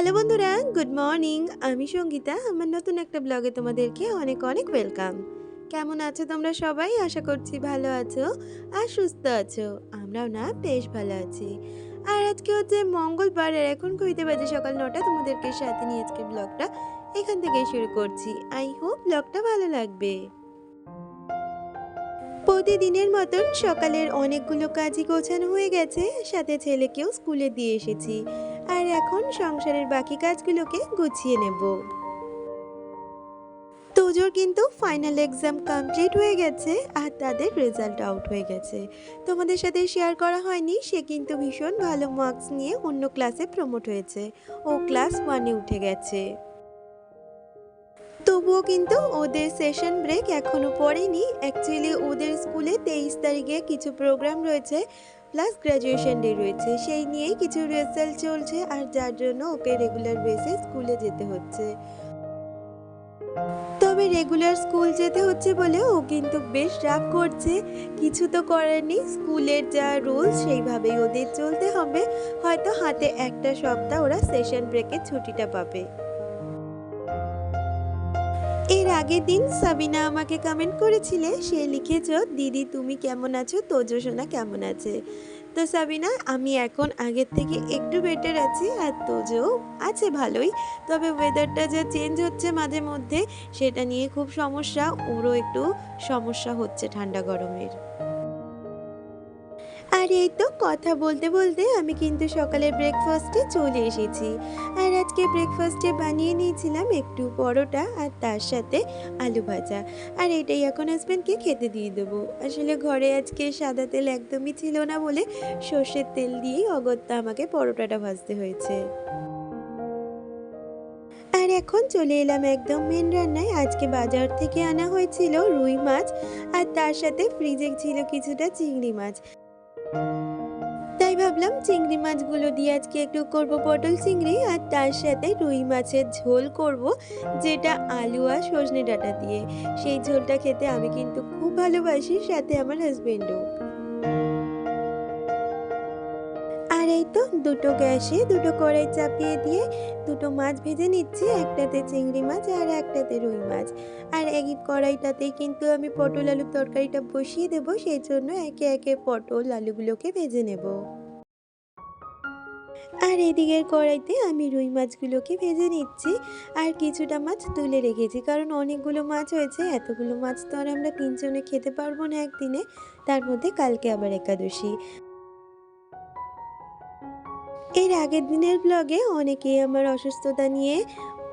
Hello বন্ধুরা, good morning. আমি সঙ্গীতা, আমার নতুন একটা ব্লগে তোমাদেরকে অনেক অনেক ওয়েলকাম। কেমন আছো তোমরা সবাই? আশা করছি ভালো আছো আর সুস্থ আছো। আমরাও না, বেশ ভালো আছি। আর আজকে হচ্ছে মঙ্গলবার, আর এখন কইতে বাজে সকাল নটা, তোমাদেরকে সাথে নিয়ে আজকে ব্লগটা এখান থেকে শুরু করছি। আই হোপ ব্লগটা ভালো লাগবে। প্রতিদিনের মতন সকালের অনেকগুলো কাজই গোছানো হয়ে গেছে, সাথে ছেলেকেও স্কুলে দিয়ে এসেছি। আর এখন সংসারের বাকি কাজগুলোকে গুছিয়ে নেব। তোজোর কিন্তু ফাইনাল এক্সাম কমপ্লিট হয়ে গেছে আর তাদের রেজাল্ট আউট হয়ে গেছে। তোমাদের সাথে শেয়ার করা হয়নি, সে কিন্তু ভীষণ ভালো মার্কস নিয়ে অন্য ক্লাসে প্রমোট হয়েছে। ও ক্লাস ওয়ানে উঠে গেছে। তবুও কিন্তু ওদের সেশন ব্রেক এখনও পড়েনি। অ্যাকচুয়ালি ওদের স্কুলে তেইশ তারিখে কিছু প্রোগ্রাম রয়েছে। প্লাস গ্র্যাজুয়েশন ডে রয়েছে, সেই নিয়েই কিছু রেজাল্ট চলছে আর যার জন্য ওকে রেগুলার বেসে স্কুলে যেতে হচ্ছে। তবে রেগুলার স্কুল যেতে হচ্ছে বলে ও কিন্তু বেশ রাগ করছে। কিছু তো করেনি স্কুলের যা রুলস সেইভাবেই ওদের চলতে হবে। হয়তো হাতে একটা সপ্তাহ ওরা সেশন ব্রেকের ছুটিটা পাবে। এর আগের দিন সাবিনা আমাকে কমেন্ট করেছিলে, সে লিখেছ, দিদি, তুমি কেমন আছো? তোজো সোনা কেমন আছে? তো সাবিনা, আমি এখন আগের থেকে একটু বেটার আছি আর তোজো আছে ভালোই। তবে ওয়েদারটা যা চেঞ্জ হচ্ছে মাঝে মধ্যে, সেটা নিয়ে খুব সমস্যা। ওরও একটু সমস্যা হচ্ছে ঠান্ডা গরমের। আর এই তো কথা বলতে বলতে আমি কিন্তু সকালের ব্রেকফাস্টে চলে এসেছি। আর আজকে ব্রেকফাস্টে বানিয়ে নিয়েছিলাম একটু পরোটা আর তার সাথে আলু ভাজা। আর এটাই এখন হাজব্যান্ডকে খেতে দিয়ে দেবো। আসলে ঘরে আজকে সাদা তেল একদমই ছিল না বলে সর্ষের তেল দিয়েই অগত্যা আমাকে পরোটাটা ভাজতে হয়েছে। আর এখন চলে এলাম একদম মেন রান্নায়। আজকে বাজার থেকে আনা হয়েছিল রুই মাছ আর তার সাথে ফ্রিজে ছিল কিছুটা চিংড়ি মাছ। তাই ভাবলাম চিংড়ি মাছগুলো দিয়ে আজকে একটু করব পটল চিংড়ি আর তার সাথে রুই মাছের ঝোল করব, যেটা আলু আর সজনে ডাঁটা দিয়ে। সেই ঝোলটা খেতে আমি কিন্তু খুব ভালোবাসি, সাথে আমার হাজবেন্ডও আর এই তো দুটো গ্যাসে দুটো কড়াই চাপিয়ে দিয়ে দুটো মাছ ভেজে নিচ্ছি, একটাতে চিংড়ি মাছ আর একটাতে রুই মাছ। আর এই কড়াইটাতেই কিন্তু আমি পটল আলুর তরকারিটা বসিয়ে দেব, সেই জন্য একে একে পটল আলুগুলোকে ভেজে নেব। আর এদিকের কড়াইতে আমি রুই মাছগুলোকে ভেজে নিচ্ছি। আর কিছুটা মাছ তুলে রেখেছি, কারণ অনেকগুলো মাছ হয়েছে, এতগুলো মাছ তো আর আমরা তিনজনে খেতে পারব না একদিনে। তার মধ্যে কালকে আবার একাদশী। এর আগের দিনের ব্লগে অনেকেই আমার অসুস্থতা নিয়ে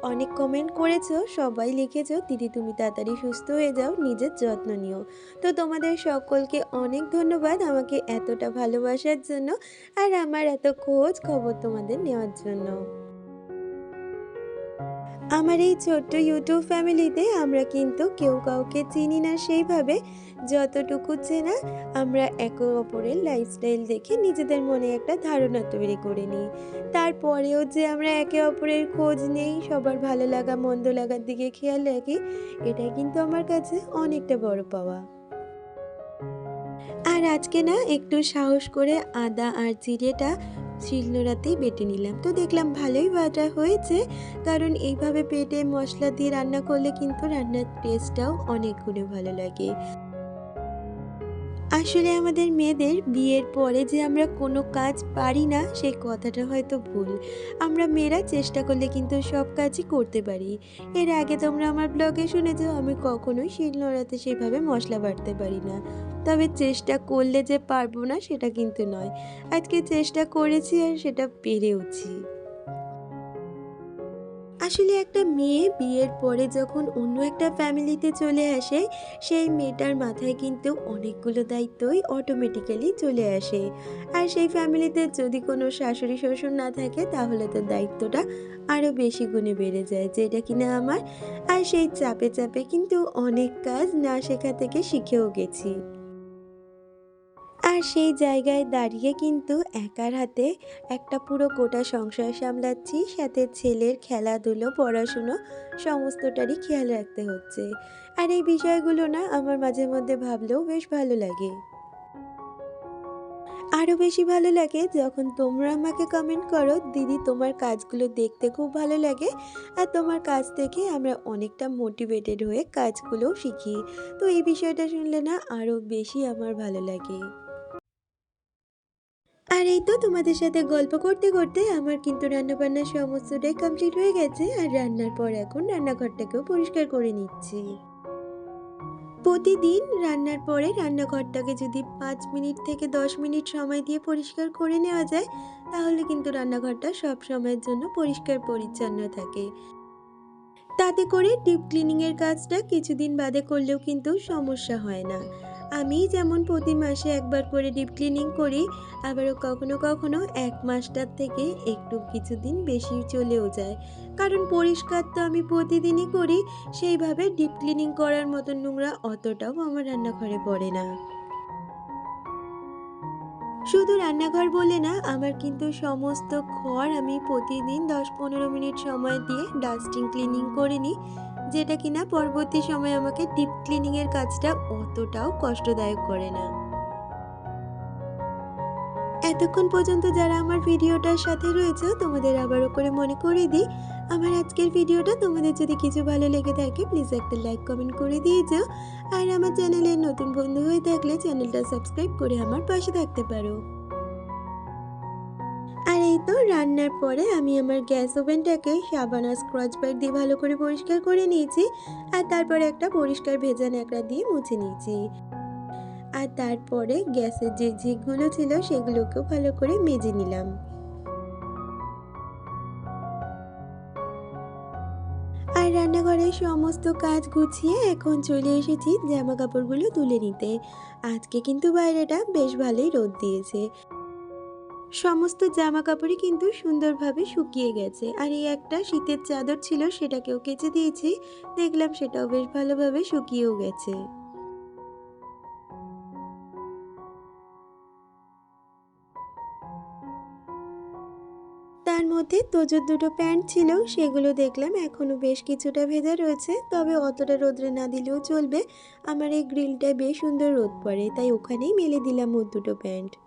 অনেক কমেন্ট করেছ, সবাই লিখেছো, দিদি তুমি তাড়াতাড়ি সুস্থ হয়ে যাও, নিজের যত্ন নিও। তো তোমাদের সকলকে অনেক ধন্যবাদ আমাকে এতটা ভালোবাসার জন্য আর আমার এত খোঁজ খবর তোমাদের নেওয়ার জন্য। আমার এই ছোট্ট ইউটিউব ফ্যামিলিতে আমরা কিন্তু কেউ কাউকে চিনি না সেইভাবে যতটুকু চেনা, আমরা একে অপরের লাইফস্টাইল দেখে নিজেদের মনে একটা ধারণা তৈরি করে নিই। তারপরেও যে আমরা একে অপরের খোঁজ নেই, সবার ভালো লাগা, মন্দ লাগার দিকে খেয়াল রাখি এটাই কিন্তু আমার কাছে অনেকটা বড় পাওয়া। আর আজকে না একটু সাহস করে আদা আর জিরেটা শিলনোড়াতেই বেটে নিলাম। তো দেখলাম ভালোই বাটা হয়েছে, কারণ এইভাবে পেটে মশলা দিয়ে রান্না করলে কিন্তু রান্নার টেস্টটাও অনেক গুণে ভালো লাগে। আসলে আমাদের মেয়েদের বিয়ের পরে যে আমরা কোনো কাজ পারি না, সেই কথাটা হয়তো ভুল। আমরা মেয়েরা চেষ্টা করলে কিন্তু সব কাজই করতে পারি। এর আগে তোমরা আমার ব্লগে শুনেছ, আমি কখনোই শিল শিলনোড়াতে সেভাবে মশলা বাটতে পারি না। তবে চেষ্টা করলে যে পারব না, সেটা কিন্তু নয়। আজকে চেষ্টা করেছি আর সেটা পেরেওছি। আসলে একটা মেয়ে বিয়ের পরে যখন অন্য একটা ফ্যামিলিতে চলে আসে, সেই মেয়েটার মাথায় কিন্তু অনেকগুলো দায়িত্বই অটোমেটিক্যালি চলে আসে। আর সেই ফ্যামিলিতে যদি কোনো শাশুড়ি, শ্বশুর না থাকে, তাহলে তার দায়িত্বটা আরও বেশি গুণে বেড়ে যায়, যেটা কিনা আমার। আর সেই চাপে চাপে কিন্তু অনেক কাজ না শেখা থেকে শিখেও গেছি। আর সেই জায়গায় দাঁড়িয়ে কিন্তু একার হাতে একটা পুরো গোটা সংসার সামলাচ্ছি। সাথে ছেলের খেলাধুলো, পড়াশুনো সমস্তটারই খেয়াল রাখতে হচ্ছে। আর এই বিষয়গুলো না আমার মাঝে মধ্যে ভাবলেও বেশ ভালো লাগে। আরও বেশি ভালো লাগে যখন তোমরা আমাকে কমেন্ট করো, দিদি, তোমার কাজগুলো দেখতে খুব ভালো লাগে। আর তোমার কাজ থেকে আমরা অনেকটা মোটিভেটেড হয়ে কাজগুলোও শিখি। তো এই বিষয়টা শুনলে না আরও বেশি আমার ভালো লাগে। আর এই তো তোমাদের সাথে গল্প করতে করতে আমার কিন্তু রান্নাবান্না সমস্তটাই কমপ্লিট হয়ে গেছে, আর রান্নার পর এখন রান্নাঘরটাকেও পরিষ্কার করে নিচ্ছি। প্রতিদিন রান্নার পরে রান্নাঘরটাকে যদি পাঁচ মিনিট থেকে দশ মিনিট সময় দিয়ে পরিষ্কার করে নেওয়া যায়, তাহলে কিন্তু রান্নাঘরটা সব সময়ের জন্য পরিষ্কার পরিচ্ছন্ন থাকে। তাতে করে ডিপ ক্লিনিংয়ের কাজটা কিছুদিন বাদে করলেও কিন্তু সমস্যা হয় না। আমি যেমন প্রতি মাসে একবার করে ডিপ ক্লিনিং করি, আবারও কখনো কখনো এক মাসটার থেকে একটু কিছুদিন বেশি চলেও যায়। কারণ পরিষ্কার তো আমি প্রতিদিনই করি, সেইভাবে ডিপ ক্লিনিং করার মতো নোংরা অতটাও আমার রান্নাঘরে পড়ে না। শুধু রান্নাঘর বলে না, আমার কিন্তু সমস্ত ঘর আমি প্রতিদিন দশ পনেরো মিনিট সময় দিয়ে ডাস্টিং ক্লিনিং করে নিই। যেটা কিনা পরবর্তী সময় আমাকে ডিপ ক্লিনিংয়ের কাজটা অতটাও কষ্টদায়ক করে না। এতক্ষণ পর্যন্ত যারা আমার ভিডিওটার সাথে রয়েছে, তোমাদের আবারও করে মনে করে দিই, আমার আজকের ভিডিওটা তোমাদের যদি কিছু ভালো লেগে থাকে প্লিজ একটা লাইক কমেন্ট করে দিয়ে যাও। আর আমার চ্যানেলে নতুন বন্ধু হয়ে থাকলে চ্যানেলটা সাবস্ক্রাইব করে আমার পাশে থাকতে পারো। তো রান্নার পরে আমি আমার গ্যাস ওভেনটাকে সাবান আর স্ক্রচ ব্রাইট দিয়ে ভালো করে পরিষ্কার করে নিয়েছি। আর তারপরে একটা পরিষ্কার ভেজা ন্যাকড়া দিয়ে মুছে নিয়েছি। আর তারপরে গ্যাসের যে ঝিকগুলো ছিল সেগুলোকেও ভালো করে মেজে নিলাম। আর রান্নাঘরের সমস্ত কাজ গুছিয়ে এখন চলে এসেছি জামা কাপড়গুলো তুলে নিতে। আজকে কিন্তু বাইরেটা বেশ ভালোই রোদ দিয়েছে। সমস্ত জামা কাপড়ই কিন্তু সুন্দরভাবে শুকিয়ে গেছে। আর এই একটা শীতের চাদর ছিল, সেটাকেও কেচে দিয়েছি। দেখলাম সেটাও বেশ ভালোভাবে শুকিয়েও গেছে। তার মধ্যে তোজোর দুটো প্যান্ট ছিল, সেগুলো দেখলাম এখনও বেশ কিছুটা ভেজা রয়েছে। তবে অতটা রোদ্রে না দিলেও চলবে। আমার এই গ্রিলটায় বেশ সুন্দর রোদ পড়ে, তাই ওখানেই মেলে দিলাম ওর দুটো প্যান্ট।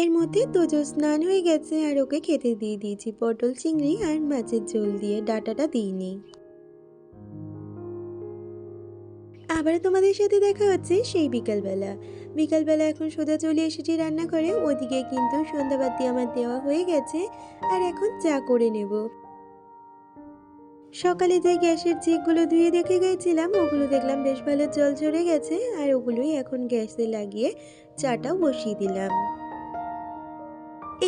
এর মধ্যে তোজো স্নান হয়ে গেছে আর ওকে খেতে দিয়ে দিয়েছি পটল, চিংড়ি আর মাছের ঝোল দিয়ে ডাটাটা দিইনি। আবার তোমাদের সাথে দেখা হচ্ছে সেই বিকালবেলা। বিকালবেলা এখন সোজা চলে এসেছি রান্না করে ওদিকে কিন্তু সন্ধ্যাবাতি আমার দেওয়া হয়ে গেছে আর এখন চা করে নেব। সকালে যে গ্যাসের চিকগুলো ধুয়ে দেখে গেছিলাম, ওগুলো দেখলাম বেশ ভালো জল ঝরে গেছে আর ওগুলোই এখন গ্যাসে লাগিয়ে চাটাও বসিয়ে দিলাম।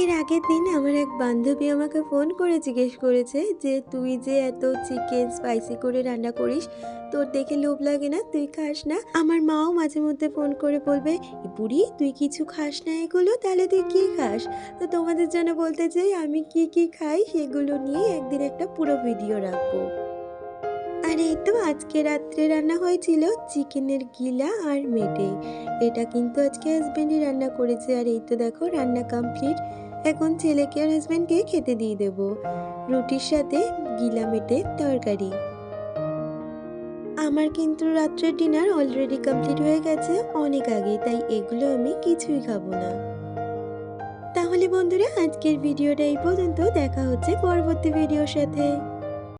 এর আগের দিন আমার এক বান্ধবী আমাকে ফোন করে জিজ্ঞেস করেছে যে, তুই যে এত চিকেন স্পাইসি করে রান্না করিস, তোর দেখে লোভ লাগে না? তুই খাস না? আমার মাও মাঝে মধ্যে ফোন করে বলবে বুড়ি, তুই কিছু খাস না এগুলো? তাহলে তুই কি খাস? তো তোমাদের জন্য বলতে চাই, আমি কি কি খাই সেগুলো নিয়ে একদিন একটা পুরো ভিডিও রাখব। আর এই তো আজকে রাত্রে রান্না হয়েছিল চিকেনের গিলা আর মেটে। এটা কিন্তু আজকে হাজবেন্ডই রান্না করেছে। আর এই তো দেখো, রান্না কমপ্লিট এখন ছেলেকে আর হাজব্যান্ডকে খেতে দিয়ে দেব। রুটির সাথে গিলা মেটে তরকারি। আমার কিন্তু রাত্রের ডিনার অলরেডি কমপ্লিট হয়ে গেছে অনেক আগে, তাই এগুলো আমি কিছুই খাব না। তাহলে বন্ধুরা, আজকের ভিডিওটা এই পর্যন্ত। দেখা হচ্ছে পরবর্তী ভিডিওর সাথে।